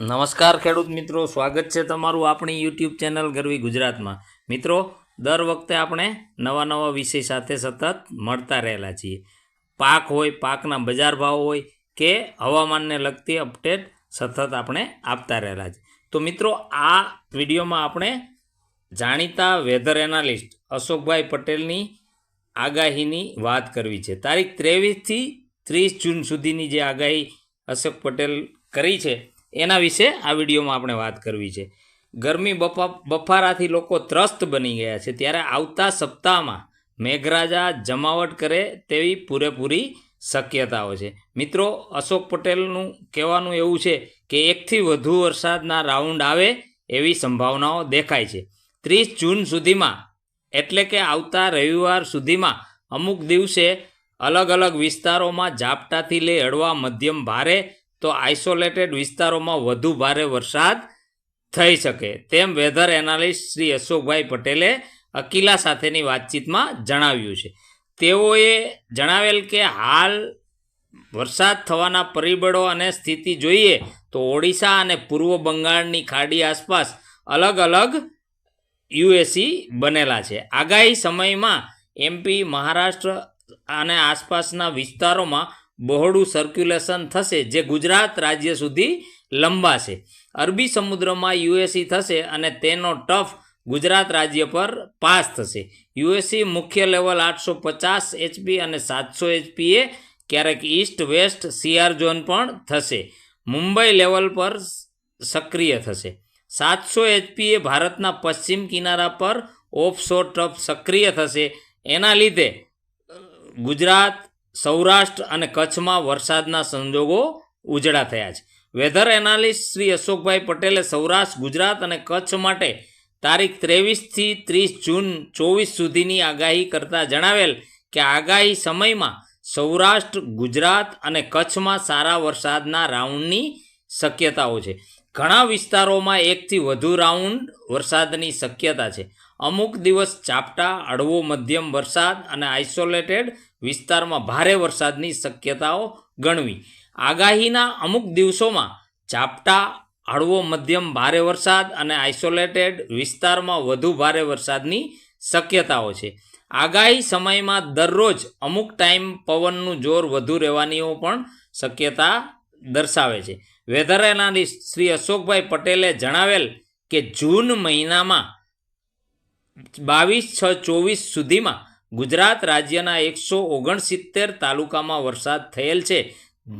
નમસ્કાર ખેડૂત મિત્રો, સ્વાગત છે તમારું આપણી યુટ્યુબ ચેનલ ગરવી ગુજરાતમાં. મિત્રો, દર વખતે આપણે નવા નવા વિષય સાથે સતત મળતા રહેલા છીએ. પાક હોય, પાકના બજાર ભાવ હોય કે હવામાનને લગતી અપડેટ સતત આપણે આપતા રહેલા છે તો મિત્રો, આ વિડીયોમાં આપણે જાણીતા વેધર એનાલિસ્ટ અશોકભાઈ પટેલની આગાહીની વાત કરવી છે. તારીખ ત્રેવીસથી ત્રીસ જૂન સુધીની જે આગાહી અશોક પટેલ કરી છે એના વિશે આ વિડીયોમાં આપણે વાત કરવી છે. ગરમી બફા બફારાથી લોકો ત્રસ્ત બની ગયા છે. ત્યારે આવતા સપ્તાહમાં મેઘરાજા જમાવટ કરે તેવી પૂરેપૂરી શક્યતાઓ છે. મિત્રો, અશોક પટેલનું કહેવાનું એવું છે કે એકથી વધુ વરસાદના રાઉન્ડ આવે એવી સંભાવનાઓ દેખાય છે. ત્રીસ જૂન સુધીમાં, એટલે કે આવતા રવિવાર સુધીમાં, અમુક દિવસે અલગ અલગ વિસ્તારોમાં ઝાપટાથી લઈ હળવા મધ્યમ ભારે તો આઇસોલેટેડ વિસ્તારોમાં વધુ ભારે વરસાદ થઈ શકે. તેમ વેધર એનાલિસ્ટ શ્રી અશોકભાઈ પટેલે અકીલા સાથેની વાતચીતમાં જણાવ્યું છે. તેઓએ જણાવેલ કે હાલ વરસાદ થવાના પરિબળો અને સ્થિતિ જોઈએ તો ઓડિશા અને પૂર્વ બંગાળની ખાડી આસપાસ અલગ અલગ યુએસી બનેલા છે. આગાહી સમયમાં એમપી, મહારાષ્ટ્ર અને આસપાસના વિસ્તારોમાં બહોળું સર્ક્યુલેશન થશે જે ગુજરાત રાજ્ય સુધી લંબાશે. અરબી સમુદ્રમાં યુએસી થશે અને તેનો ટફ ગુજરાત રાજ્ય પર પાસ થશે. યુએસી મુખ્ય લેવલ આઠસો પચાસ એચપી અને સાતસો એચપીએ ક્યારેક ઈસ્ટ વેસ્ટ સીઆર ઝોન પણ થશે. મુંબઈ લેવલ પર સક્રિય થશે. સાતસો એચપીએ ભારતના પશ્ચિમ કિનારા પર ઓફશોર ટફ સક્રિય થશે. એના લીધે ગુજરાત સૌરાષ્ટ્ર અને કચ્છમાં વરસાદના સંજોગો ઉજળા થયા છે. વેધર એનાલિસ્ટ શ્રી અશોકભાઈ પટેલે સૌરાષ્ટ્ર, ગુજરાત અને કચ્છ માટે તારીખ ત્રેવીસથી ત્રીસ જૂન ચોવીસ સુધીની આગાહી કરતાં જણાવેલ કે આગાહી સમયમાં સૌરાષ્ટ્ર, ગુજરાત અને કચ્છમાં સારા વરસાદના રાઉન્ડની શક્યતાઓ છે. ઘણા વિસ્તારોમાં એકથી વધુ રાઉન્ડ વરસાદની શક્યતા છે. અમુક દિવસ ચાપટા, હળવો મધ્યમ વરસાદ અને આઇસોલેટેડ વિસ્તારમાં ભારે વરસાદની શક્યતાઓ ગણવી. આગાહીના અમુક દિવસોમાં ઝાપટા હળવો મધ્યમ ભારે વરસાદ અને આઇસોલેટેડ વિસ્તારમાં વધુ ભારે વરસાદની શક્યતાઓ છે. આગાહી સમયમાં દરરોજ અમુક ટાઈમ પવનનું જોર વધુ રહેવાનીઓ પણ શક્યતા દર્શાવે છે. વેધર એનાલિસ્ટ શ્રી અશોકભાઈ પટેલે જણાવેલ કે જૂન મહિનામાં બાવીસ છ ચોવીસ સુધીમાં ગુજરાત રાજ્યના એકસો ઓગણસિત્તેર તાલુકામાં વરસાદ થયેલ છે.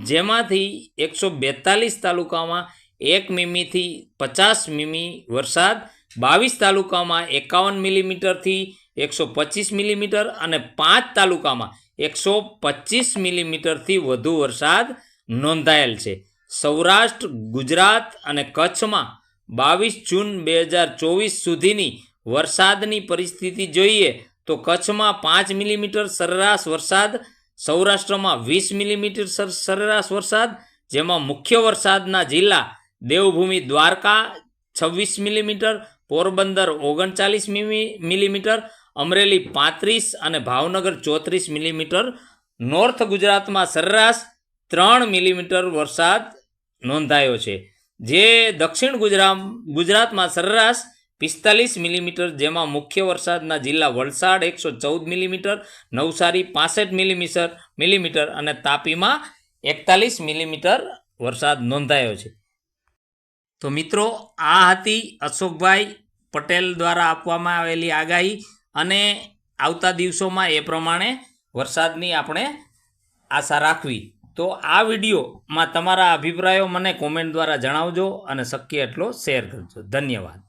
જેમાંથી એકસો બેતાલીસ તાલુકામાં એક મીમીથી પચાસ મીમી વરસાદ, બાવીસ તાલુકામાં એકાવન મિલીમીટરથી એકસો પચીસ મિલીમીટર અને પાંચ તાલુકામાં એકસો પચીસ મિલીમીટરથી વધુ વરસાદ નોંધાયેલ છે. સૌરાષ્ટ્ર, ગુજરાત અને કચ્છમાં બાવીસ જૂન બે હજાર ચોવીસ સુધીની વરસાદની પરિસ્થિતિ જોઈએ તો કચ્છમાં પાંચ મિલીમીટર સરેરાશ વરસાદ, સૌરાષ્ટ્રમાં વીસ મિલીમીટર સરેરાશ વરસાદ, જેમાં મુખ્ય વરસાદના જિલ્લા દેવભૂમિ દ્વારકા છવ્વીસ મિલીમીટર, પોરબંદર ઓગણચાલીસ મિલીમીટર, અમરેલી પાંત્રીસ અને ભાવનગર ચોત્રીસ મિલીમીટર. નોર્થ ગુજરાતમાં સરેરાશ ત્રણ મિલીમીટર વરસાદ નોંધાયો છે. જે દક્ષિણ ગુજરાત ગુજરાતમાં સરેરાશ પિસ્તાલીસ મિલીમીટર, જેમાં મુખ્ય વરસાદના જિલ્લા વલસાડ એકસો ચૌદ મિલીમીટર, નવસારી પાસઠ મિલીમીટર મિલીમીટર અને તાપીમાં એકતાલીસ મિલીમીટર વરસાદ નોંધાયો છે. તો મિત્રો, આ હતી અશોકભાઈ પટેલ દ્વારા આપવામાં આવેલી આગાહી અને આવતા દિવસોમાં એ પ્રમાણે વરસાદની આપણે આશા રાખવી. તો આ વિડીયોમાં તમારા અભિપ્રાયો મને કોમેન્ટ દ્વારા જણાવજો અને શક્ય એટલો શેર કરજો. ધન્યવાદ.